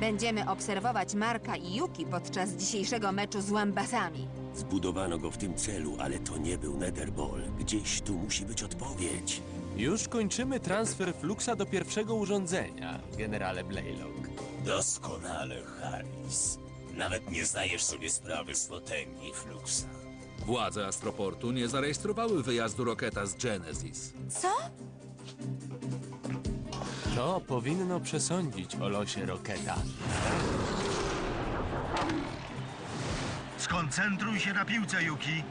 Będziemy obserwować Marka i Yuki podczas dzisiejszego meczu z Łambasami. Zbudowano go w tym celu, ale to nie był Netherball. Gdzieś tu musi być odpowiedź. już kończymy transfer Fluxa do pierwszego urządzenia, generale Blaylock. Doskonale, Harris. Nawet nie zdajesz sobie sprawy z potęgi Fluxa. Władze Astroportu nie zarejestrowały wyjazdu roketa z Genesis. Co? To powinno przesądzić o losie Roketa. Skoncentruj się na piłce, Yuki.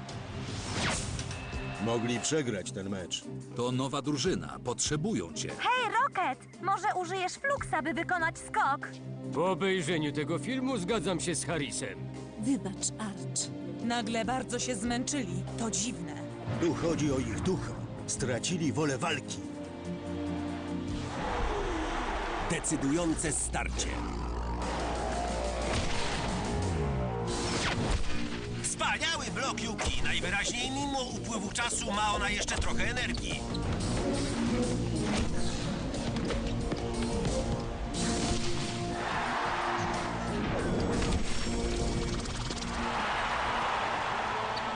Mogli przegrać ten mecz. To nowa drużyna, potrzebują cię. Hej, Rocket! Może użyjesz fluksa, by wykonać skok? Po obejrzeniu tego filmu zgadzam się z Harrisem. Wybacz, Arch. Nagle bardzo się zmęczyli. To dziwne. Tu chodzi o ich ducha. Stracili wolę walki. Decydujące starcie. Wspaniały blok Yuki. Najwyraźniej mimo upływu czasu ma ona jeszcze trochę energii.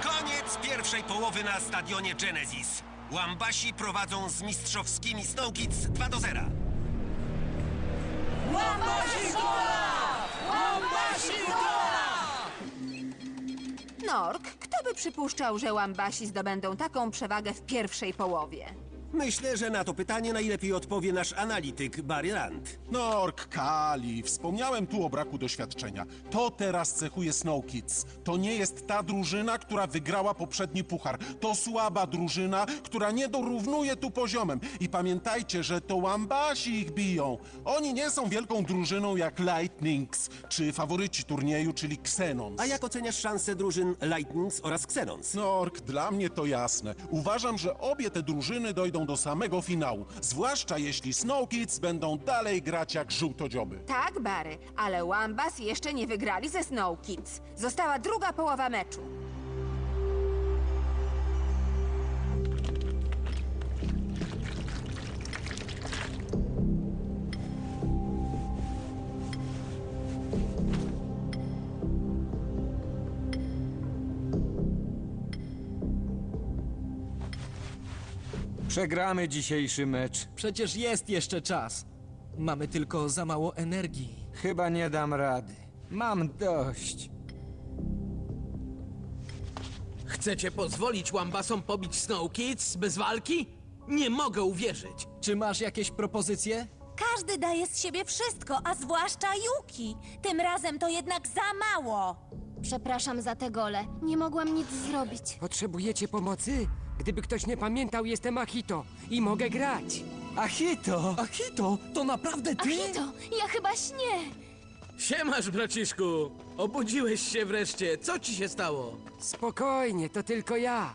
Koniec pierwszej połowy na stadionie Genesis. Łambasi prowadzą z mistrzowskimi Snow Kids 2 do 0. Nork, kto by przypuszczał, że Łambasi zdobędą taką przewagę w pierwszej połowie? Myślę, że na to pytanie najlepiej odpowie nasz analityk Barry Rand. Nork, Kali, wspomniałem tu o braku doświadczenia. To teraz cechuje Snow Kids. To nie jest ta drużyna, która wygrała poprzedni puchar. To słaba drużyna, która nie dorównuje tu poziomem. I pamiętajcie, że to Łambasi ich biją. Oni nie są wielką drużyną jak Lightnings, czy faworyci turnieju, czyli Xenons. A jak oceniasz szanse drużyn Lightnings oraz Xenons? Nork, dla mnie to jasne. Uważam, że obie te drużyny dojdą do samego finału. Zwłaszcza jeśli Snow Kids będą dalej grać jak żółtodzioby. Tak, Bary, ale Łambas jeszcze nie wygrali ze Snow Kids. Została druga połowa meczu. Przegramy dzisiejszy mecz. Przecież jest jeszcze czas. Mamy tylko za mało energii. Chyba nie dam rady. Mam dość. Chcecie pozwolić Łambasom pobić Snow Kids bez walki? Nie mogę uwierzyć. Czy masz jakieś propozycje? Każdy daje z siebie wszystko, a zwłaszcza Yuki. Tym razem to jednak za mało. Przepraszam za te gole. Nie mogłam nic zrobić. Potrzebujecie pomocy? Gdyby ktoś nie pamiętał, jestem Akito i mogę grać. Achito! Achito, to naprawdę ty? Achito, ja chyba śnię. Siemasz, braciszku! Obudziłeś się wreszcie. Co ci się stało? Spokojnie, to tylko ja.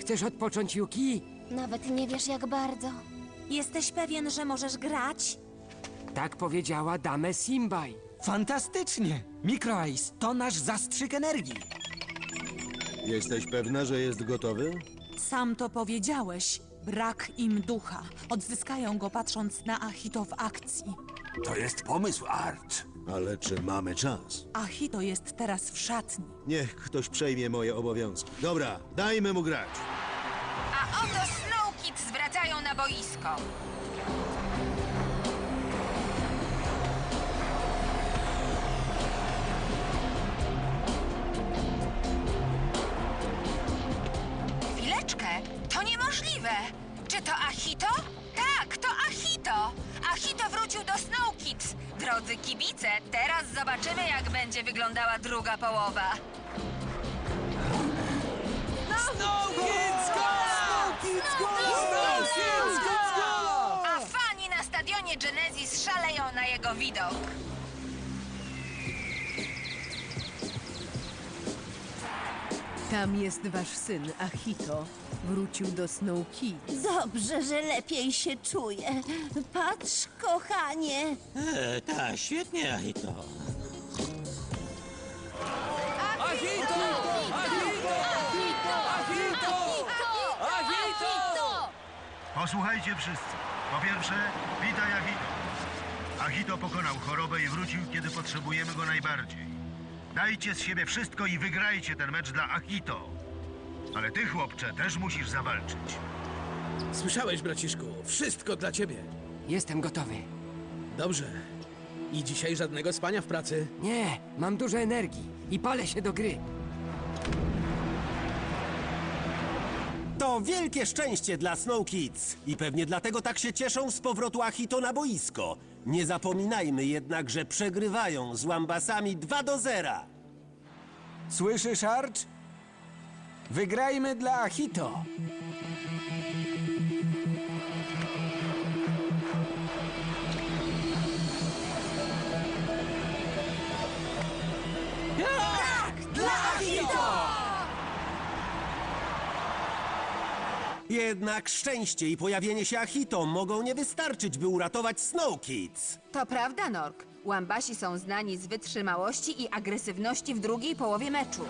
Chcesz odpocząć, Yuki? Nawet nie wiesz jak bardzo. Jesteś pewien, że możesz grać? Tak powiedziała Dame Simbaj. Fantastycznie! Micro Ice to nasz zastrzyk energii. Jesteś pewna, że jest gotowy? Sam to powiedziałeś. Brak im ducha. Odzyskają go patrząc na Achito w akcji. To jest pomysł, Arch. Ale czy mamy czas? Achito jest teraz w szatni. Niech ktoś przejmie moje obowiązki. Dobra, dajmy mu grać. A oto Snow Kids wracają na boisko. Ahito? Tak, to Ahito! Ahito wrócił do Snow Kids. Drodzy kibice, teraz zobaczymy, jak będzie wyglądała druga połowa. No. Snow Kids Gola! Snow Kids Gola! No, no, A fani na stadionie Genesis szaleją na jego widok. Tam jest wasz syn, Achito. Wrócił do Snow Kids. Dobrze, że lepiej się czuję. Patrz, kochanie. E, tak, świetnie, Ahito. Posłuchajcie wszyscy. Po pierwsze, witaj Achito. Achito pokonał chorobę i wrócił, kiedy potrzebujemy go najbardziej. Dajcie z siebie wszystko i wygrajcie ten mecz dla Achito. Ale ty, chłopcze, też musisz zawalczyć. Słyszałeś, braciszku, wszystko dla ciebie. Jestem gotowy. Dobrze. I dzisiaj żadnego spania w pracy. Nie, mam dużo energii i palę się do gry. To wielkie szczęście dla Snow Kids i pewnie dlatego tak się cieszą z powrotu Achito na boisko. Nie zapominajmy jednak, że przegrywają z Łambasami 2 do 0. Słyszysz, Arch? Wygrajmy dla Achito. Jednak szczęście i pojawienie się Achito mogą nie wystarczyć, by uratować Snow Kids. To prawda, Nork. Łambasi są znani z wytrzymałości i agresywności w drugiej połowie meczu.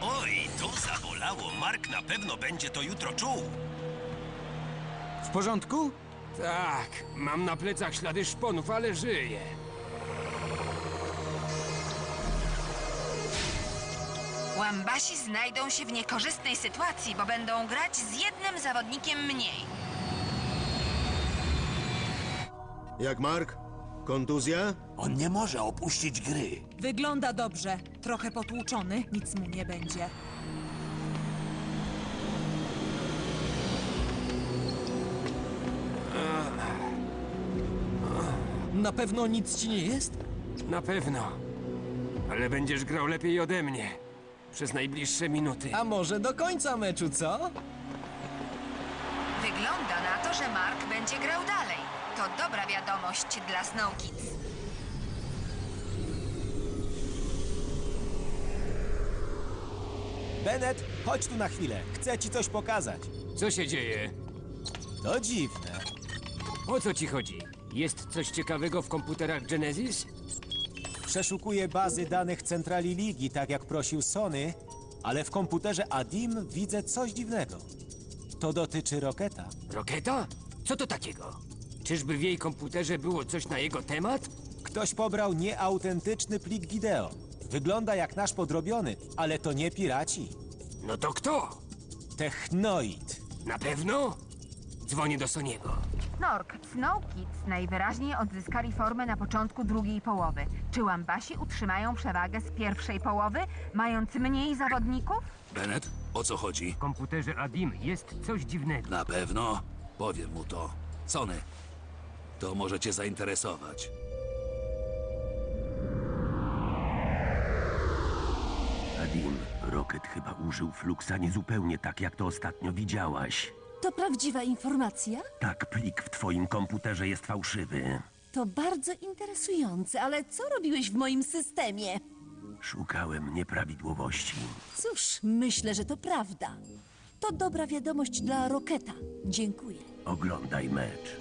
Oj, to zabolało. Mark na pewno będzie to jutro czuł. W porządku? Tak, mam na plecach ślady szponów, ale żyję. Łambasi znajdą się w niekorzystnej sytuacji, bo będą grać z jednym zawodnikiem mniej. Jak Mark? Kontuzja? On nie może opuścić gry. Wygląda dobrze. Trochę potłuczony, nic mu nie będzie. Na pewno nic ci nie jest? Na pewno. Ale będziesz grał lepiej ode mnie. Przez najbliższe minuty. A może do końca meczu, co? Wygląda na to, że Mark będzie grał dalej. To dobra wiadomość dla Snow Kids. Bennett, chodź tu na chwilę. Chcę ci coś pokazać. Co się dzieje? To dziwne. O co ci chodzi? Jest coś ciekawego w komputerach Genesis? Przeszukuję bazy danych centrali ligi, tak jak prosił Sony, ale w komputerze Adim widzę coś dziwnego. To dotyczy Roketa. Roketa? Co to takiego? Czyżby w jej komputerze było coś na jego temat? Ktoś pobrał nieautentyczny plik wideo. Wygląda jak nasz podrobiony, ale to nie piraci. No to kto? Technoid. Na pewno? Dzwonię do Soniego. Nork, Snow Kids najwyraźniej odzyskali formę na początku drugiej połowy. Czy Łambasi utrzymają przewagę z pierwszej połowy, mając mniej zawodników? Bennett, o co chodzi? W komputerze Adim jest coś dziwnego. Na pewno? Powiem mu to. Sony, to może cię zainteresować. Adim, Rocket chyba użył Fluxa niezupełnie tak, jak to ostatnio widziałaś. To prawdziwa informacja? Tak, plik w twoim komputerze jest fałszywy. To bardzo interesujące, ale co robiłeś w moim systemie? Szukałem nieprawidłowości. Cóż, myślę, że to prawda. To dobra wiadomość dla Roketa. Dziękuję. Oglądaj mecz.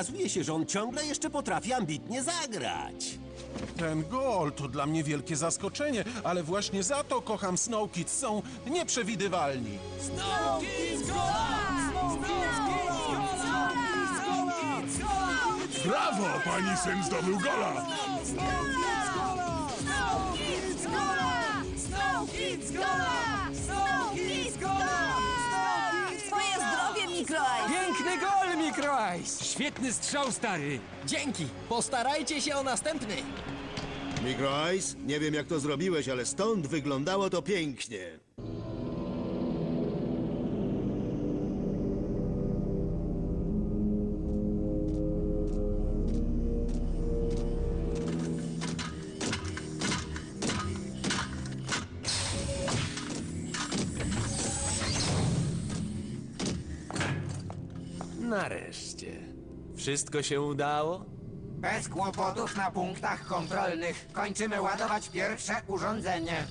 Okazuje się, że on ciągle jeszcze potrafi ambitnie zagrać. Ten gol to dla mnie wielkie zaskoczenie, ale właśnie za to kocham Snow Kids. Są nieprzewidywalni. Brawo! Pani syn zdobył gola! Twoje Ice! Świetny strzał, stary! Dzięki! Postarajcie się o następny! Micro Ice, nie wiem jak to zrobiłeś, ale stąd wyglądało to pięknie. Nareszcie. Wszystko się udało? Bez kłopotów na punktach kontrolnych. Kończymy ładować pierwsze urządzenie.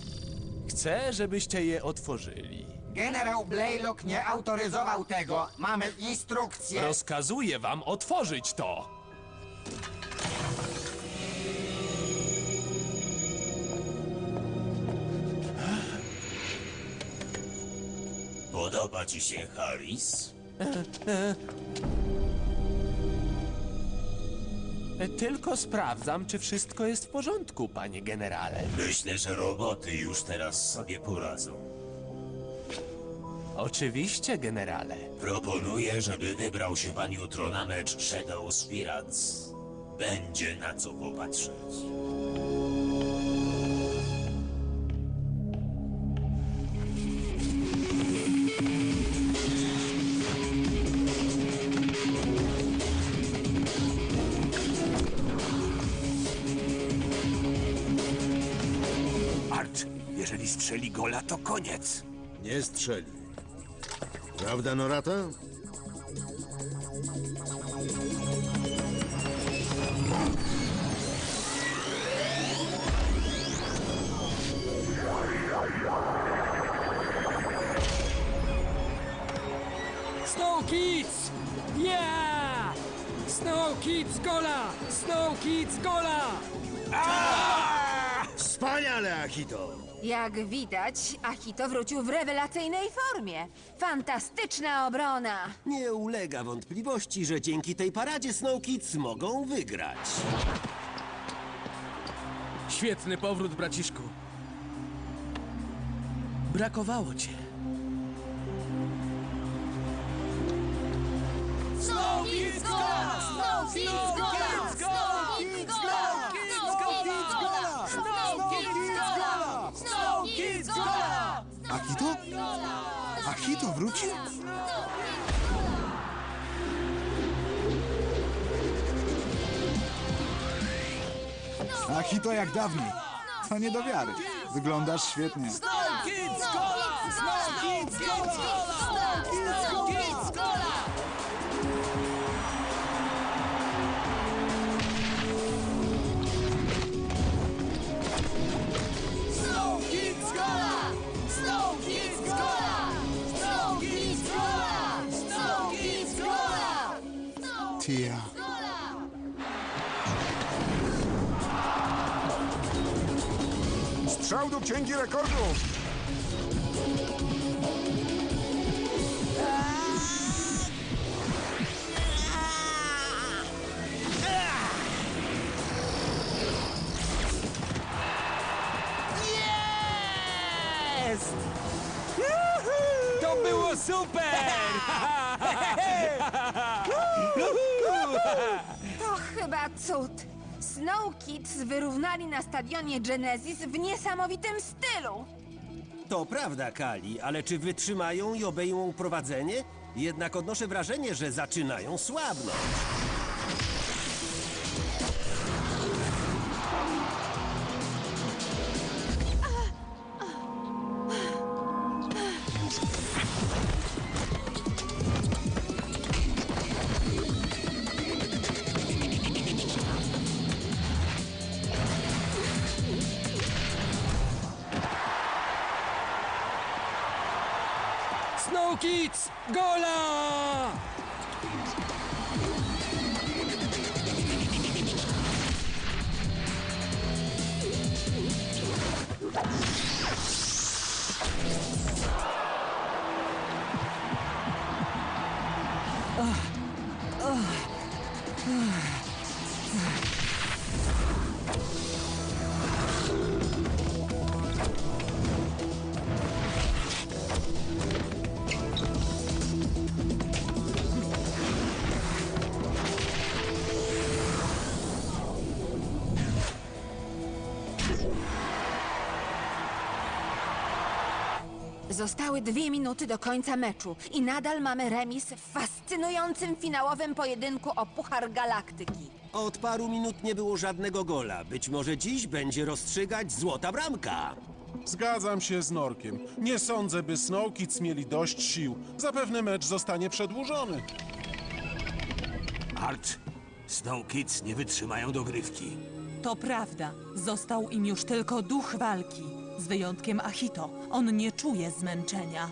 Chcę, żebyście je otworzyli. Generał Blaylock nie autoryzował tego. Mamy instrukcję. Rozkazuję wam otworzyć to! Podoba ci się Harris? Tylko sprawdzam, czy wszystko jest w porządku, panie generale. Myślę, że roboty już teraz sobie poradzą. Oczywiście, generale. Proponuję, żeby wybrał się pan jutro na mecz Shadow Spirits. Będzie na co popatrzeć. Nie strzeli. Prawda, Norata? Snow Kids! Yeah! Snow Kids gola! Snow Kids gola! Wspaniale, Akito! Jak widać, Achito wrócił w rewelacyjnej formie. Fantastyczna obrona! Nie ulega wątpliwości, że dzięki tej paradzie Snow Kids mogą wygrać. Świetny powrót, braciszku. Brakowało cię. Snow Kids gola! Snow Kids gola! Snow Kids gola! Akito? Akito wrócił? Akito jak dawniej. To nie do wiary. Wyglądasz świetnie. Do księgi rekordów! Jest! To było super! To chyba cud. Snow Kids wyrównali na stadionie Genesis w niesamowitym stylu. To prawda, Kali, ale czy wytrzymają i obejmą prowadzenie? Jednak odnoszę wrażenie, że zaczynają słabnąć. Kids! Gola! Zostały dwie minuty do końca meczu i nadal mamy remis w fascynującym finałowym pojedynku o Puchar Galaktyki. Od paru minut nie było żadnego gola. Być może dziś będzie rozstrzygać złota bramka. Zgadzam się z Norkiem. Nie sądzę, by Snow Kids mieli dość sił. Zapewne mecz zostanie przedłużony. Arch, Snow Kids nie wytrzymają dogrywki. To prawda. Został im już tylko duch walki. Z wyjątkiem Achito. On nie czuje zmęczenia.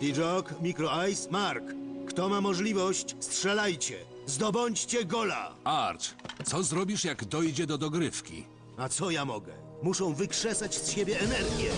Dijok, Micro Ice, Mark. Kto ma możliwość, strzelajcie. Zdobądźcie gola. Arch, co zrobisz, jak dojdzie do dogrywki? A co ja mogę? Muszą wykrzesać z siebie energię.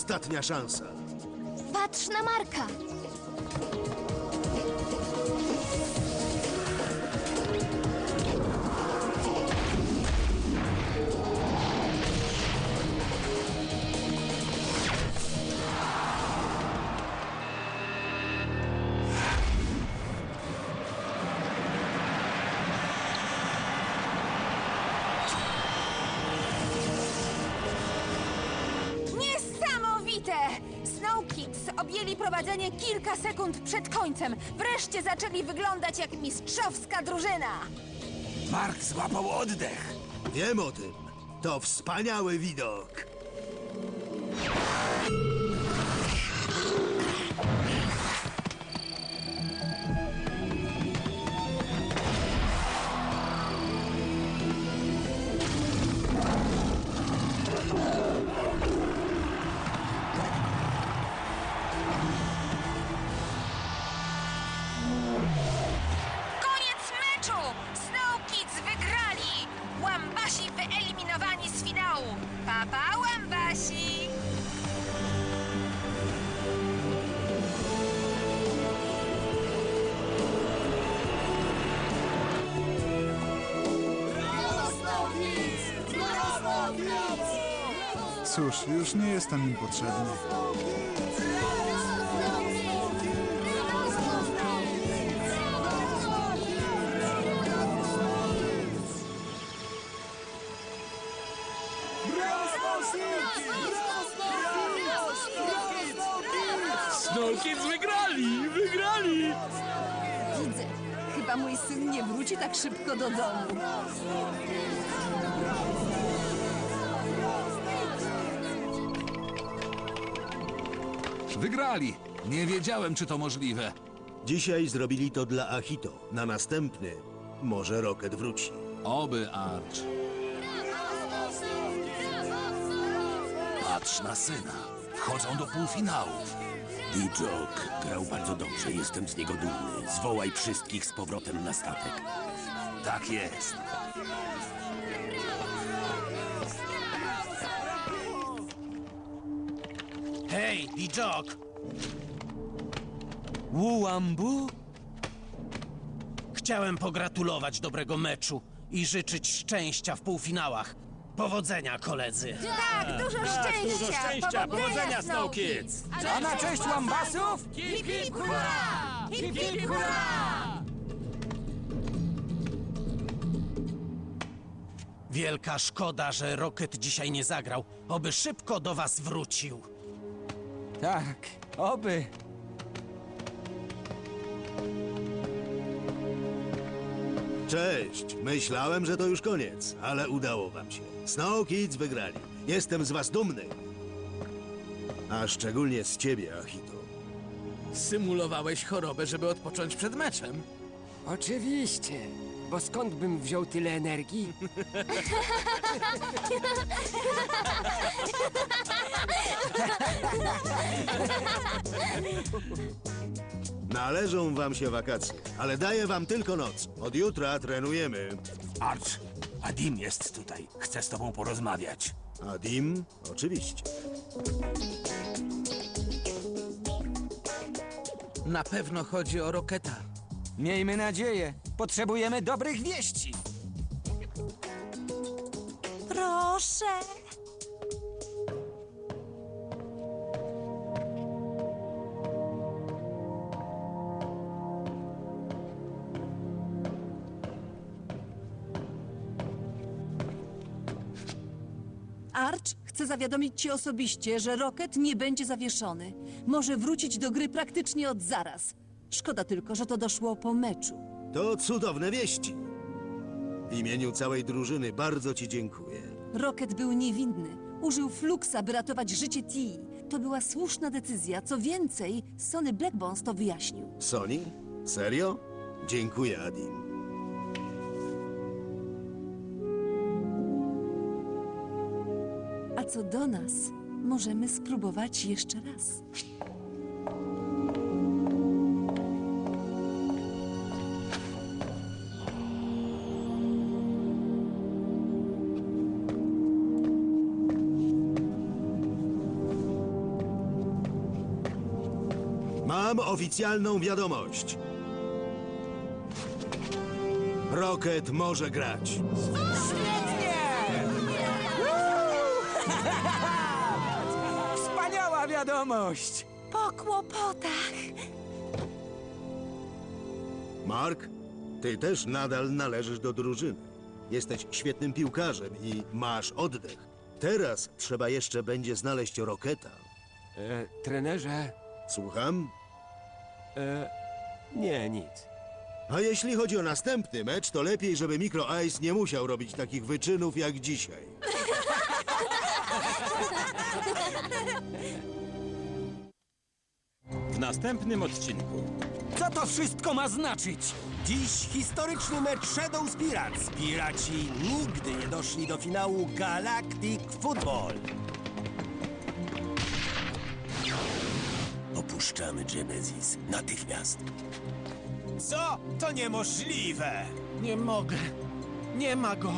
Ostatnia szansa. Patrz na Marka! Prowadzenie kilka sekund przed końcem. Wreszcie zaczęli wyglądać jak mistrzowska drużyna. Mark złapał oddech. Wiem o tym. To wspaniały widok. Cóż, już nie jestem im potrzebny. Snow Kids wygrali! Wygrali! Widzę. Chyba mój syn nie wróci tak szybko do domu. Wygrali. Nie wiedziałem, czy to możliwe. Dzisiaj zrobili to dla Achito. Na następny może Rocket wróci. Oby, Arch. Patrz na syna. Wchodzą do półfinałów. Dijok grał bardzo dobrze, jestem z niego dumny. Zwołaj wszystkich z powrotem na statek. Tak jest. Hej, Dijok! Wuambu? Chciałem pogratulować dobrego meczu i życzyć szczęścia w półfinałach. Powodzenia, koledzy! Tak, dużo szczęścia! Powodzenia, Snow Kids! A na cześć Łambasów? Hip, hip, hurra! Hip, hip, hurra! Wielka szkoda, że Rocket dzisiaj nie zagrał. Oby szybko do was wrócił. Tak, oby. Cześć. Myślałem, że to już koniec, ale udało wam się. Snow Kids wygrali. Jestem z was dumny. A szczególnie z ciebie, Achito. Symulowałeś chorobę, żeby odpocząć przed meczem. Oczywiście, bo skąd bym wziął tyle energii? Należą wam się wakacje, ale daję wam tylko noc. Od jutra trenujemy. Arch, Adim jest tutaj. Chce z tobą porozmawiać. Adim? Oczywiście. Na pewno chodzi o Roketa. Miejmy nadzieję. Potrzebujemy dobrych wieści. Proszę. Arch chce zawiadomić cię osobiście, że Rocket nie będzie zawieszony. Może wrócić do gry praktycznie od zaraz. Szkoda tylko, że to doszło po meczu. To cudowne wieści. W imieniu całej drużyny bardzo ci dziękuję. Rocket był niewinny. Użył Fluxa, by ratować życie Tii. To była słuszna decyzja. Co więcej, Sony Blackbones to wyjaśnił. Sony? Serio? Dziękuję, Adim. A co do nas, możemy spróbować jeszcze raz. Oficjalną wiadomość. Rocket może grać. Wspaniała wiadomość! Po kłopotach. Mark, ty też nadal należysz do drużyny. Jesteś świetnym piłkarzem i masz oddech. Teraz trzeba jeszcze będzie znaleźć Roketa. E, trenerze, Słucham? E, nie, nic. A jeśli chodzi o następny mecz, to lepiej, żeby Micro Ice nie musiał robić takich wyczynów jak dzisiaj. W następnym odcinku. Co to wszystko ma znaczyć? Dziś historyczny mecz Shadow Pirates. Piraci nigdy nie doszli do finału Galactic Football. Opuszczamy Genesis natychmiast. Co? To niemożliwe! Nie mogę. Nie ma go.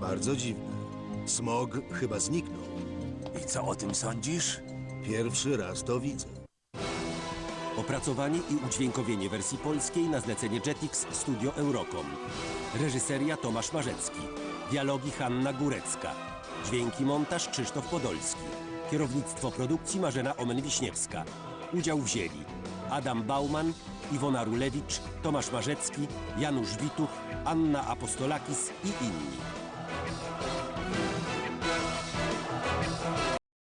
Bardzo dziwne. Smog chyba zniknął. I co o tym sądzisz? Pierwszy raz to widzę. Opracowanie i udźwiękowienie wersji polskiej na zlecenie Jetix Studio Eurocom. Reżyseria Tomasz Marzecki. Dialogi Hanna Górecka. Dźwięki montaż Krzysztof Podolski. Kierownictwo produkcji Marzena Omen-Wiśniewska. Udział wzięli Adam Bauman, Iwona Rulewicz, Tomasz Marzecki, Janusz Wituch, Anna Apostolakis i inni.